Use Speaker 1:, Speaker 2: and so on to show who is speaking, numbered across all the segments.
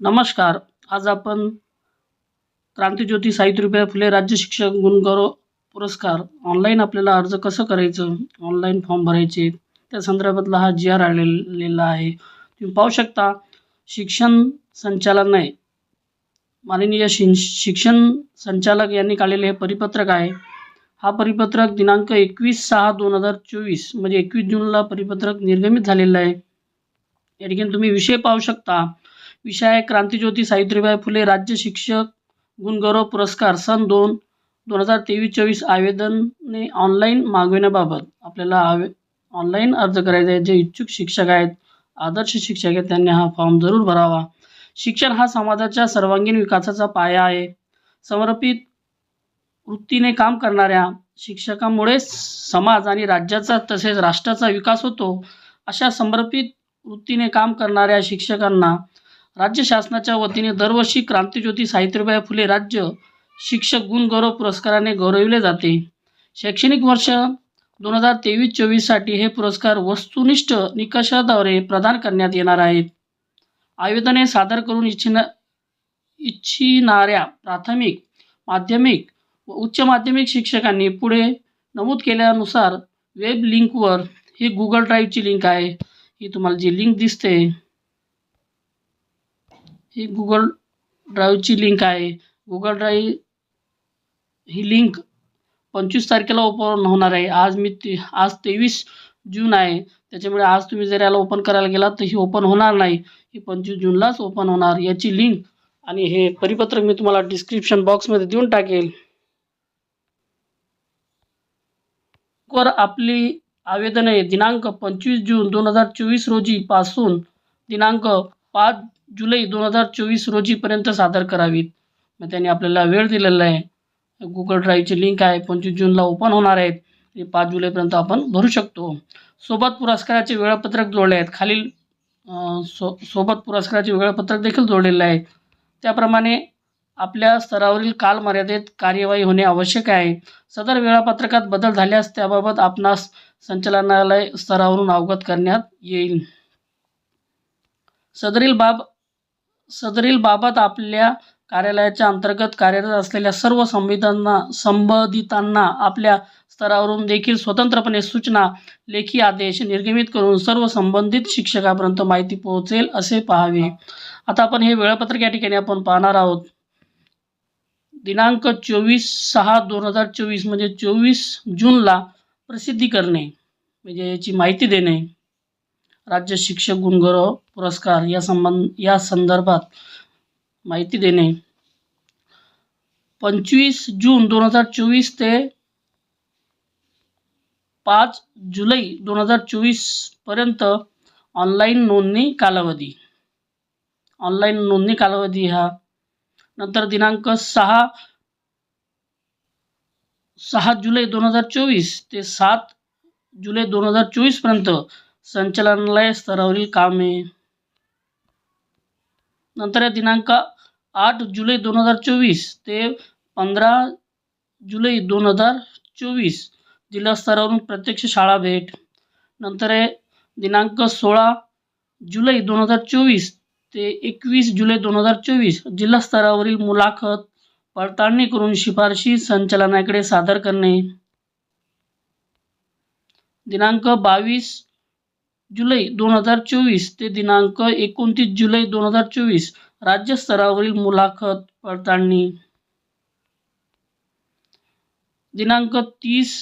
Speaker 1: नमस्कार. आज आपण क्रांतीज्योती सावित्रीबाई फुले राज्य शिक्षक गुणगौरव पुरस्कार ऑनलाईन आपल्याला अर्ज कसं करायचं? ऑनलाईन फॉर्म भरायचे. त्या संदर्भातला हा जी आर आलेला आहे. तुम्ही पाहू शकता शिक्षण संचालनालय माननीय शिन शिक्षण संचालक यांनी काढलेले हे परिपत्रक आहे. हा परिपत्रक दिनांक एकवीस सहा दोन हजार चोवीस म्हणजे एकवीस जूनला परिपत्रक निर्गमित झालेलं आहे. या ठिकाणी तुम्ही विषय पाहू शकता. विषय आहे क्रांतीज्योती सावित्रीबाई फुले राज्य शिक्षक गुणगौरव पुरस्कार सन दोन दोन हजार तेवीस चोवीस आवेदने ऑनलाईन मागविण्याबाबत आपल्याला आवे ऑनलाईन अर्ज करायचा आहे. जे इच्छुक शिक्षक आहेत आदर्श शिक्षक आहेत त्यांनी हा फॉर्म जरूर भरावा. शिक्षण हा समाजाच्या सर्वांगीण विकासाचा पाया आहे. समर्पित वृत्तीने काम करणाऱ्या शिक्षकामुळेच समाज आणि राज्याचा तसेच राष्ट्राचा विकास होतो. अशा समर्पित वृत्तीने काम करणाऱ्या शिक्षकांना राज्य शासनाच्या वतीने दरवर्षी क्रांतीज्योती सावित्रीबाई फुले राज्य शिक्षक गुणगौरव पुरस्काराने गौरविले जाते. शैक्षणिक वर्ष दोन हजार तेवीस चोवीससाठी हे पुरस्कार वस्तुनिष्ठ निकषाद्वारे प्रदान करण्यात येणार आहेत. आवेदने सादर करून इच्छिना इच्छिणाऱ्या प्राथमिक माध्यमिक व उच्च माध्यमिक शिक्षकांनी पुढे नमूद केल्यानुसार वेब लिंकवर ही गुगल ड्राईव्हची लिंक आहे. ही तुम्हाला जी लिंक दिसते ही गुगल ड्राईव्हची लिंक आहे. गुगल ड्राईव्ह ही लिंक पंचवीस तारखेला ओपन होणार आहे. आज मी ते आज तेवीस जून आहे. त्याच्यामुळे आज तुम्ही जर याला ओपन करायला गेलात तर ही ओपन होणार नाही. ही पंचवीस जूनलाच ओपन होणार. याची लिंक आणि हे परिपत्रक मी तुम्हाला डिस्क्रिप्शन बॉक्समध्ये देऊन टाकेल. वर आपली आवेदने दिनांक पंचवीस जून दोन हजार चोवीस रोजी पासून दिनांक पाच जुलै दोन हजार चोवीस रोजीपर्यंत सादर करावीत. मग त्यांनी आपल्याला वेळ दिलेला आहे. गुगल ड्राईव्हची लिंक आहे. पंचवीस जूनला ओपन होणार आहेत. ते पाच जुलैपर्यंत आपण भरू शकतो. सोबत पुरस्काराचे वेळापत्रक जोडले आहेत. खालील सो सोबत पुरस्काराचे वेळापत्रक देखील जोडलेले आहे त्याप्रमाणे आपल्या स्तरावरील कालमर्यादेत कार्यवाही होणे आवश्यक आहे. सदर वेळापत्रकात बदल झाल्यास त्याबाबत आपणास संचालनालय स्तरावरून अवगत करण्यात येईल. सदरील बाब सदरील बाबत आपल्या कार्यालयाच्या अंतर्गत कार्यरत असलेल्या सर्व संविधांना संबंधितांना आपल्या स्तरावरून देखील स्वतंत्रपणे सूचना लेखी आदेश निर्गमित करून सर्व संबंधित शिक्षकापर्यंत माहिती पोहोचेल असे पाहावे. आता आपण हे वेळापत्रक या ठिकाणी आपण पाहणार आहोत. दिनांक चोवीस सहा दोन हजार चोवीस म्हणजे चोवीस जूनला प्रसिद्धी करणे म्हणजे याची माहिती देणे. राज्य शिक्षक गुणगौरव पुरस्कार या संबंध या संदर्भात माहिती देणे. पंचवीस जून दोन हजार चोवीस ते पाच जुलै दोन हजार चोवीसपर्यंत ऑनलाईन नोंदणी कालावधी. ऑनलाईन नोंदणी कालावधी हा नंतर दिनांक सहा सहा जुलै दोन हजार चोवीस ते सात जुलै दोन हजार चोवीसपर्यंत संचालनालय स्तरावरील कामे नंतर या दिनांक आठ जुलै दोन हजार चोवीस ते पंधरा जुलै दोन हजार चोवीस जिल्हा स्तरावरून प्रत्यक्ष शाळा भेट. नंतर आहे दिनांक सोळा जुलै दोन हजार चोवीस ते एकवीस जुलै दोन हजार चोवीस जिल्हा स्तरावरील मुलाखत पडताळणी करून शिफारशी संचालनाकडे सादर करणे. दिनांक बावीस जुलै दोन हजार चोवीस ते दिनांक एकोणतीस जुलै दोन हजार चोवीस राज्य स्तरावरील मुलाखत पडताळणी दिनांक तीस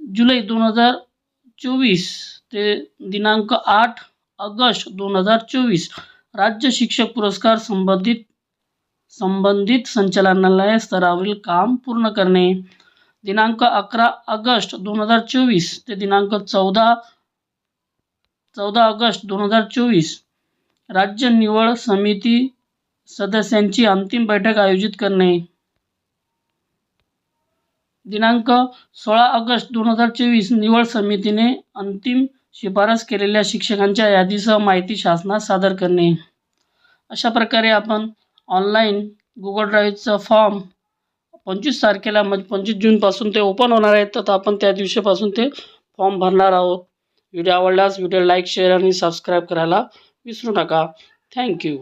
Speaker 1: जुलै दोन हजार चोवीस ते दिनांक आठ ऑगस्ट दोन हजार चोवीस राज्य शिक्षक पुरस्कार संबंधित संबंधित संचालनालय स्तरावरील काम पूर्ण करणे. दिनांक अकरा ऑगस्ट दोन हजार चोवीस ते दिनांक चौदा चौदा ऑगस्ट दोन हजार चोवीस. राज्य निवड समिती सदस्यांची अंतिम बैठक आयोजित करणे. दिनांक सोळा ऑगस्ट दोन हजार चोवीस निवड समितीने अंतिम शिफारस केलेल्या शिक्षकांच्या यादीसह माहिती शासनास सादर करणे. अशा प्रकारे आपण ऑनलाईन गुगल ड्राईव्हचा फॉर्म पंचवीस तारखेला म्हणजे पंचवीस जूनपासून ते ओपन होणार आहेत तर आपण त्या दिवशीपासून ते फॉर्म भरणार आहोत. व्हिडिओ आवडल्यास व्हिडिओ लाईक शेअर आणि सबस्क्राईब करायला विसरू नका. थँक्यू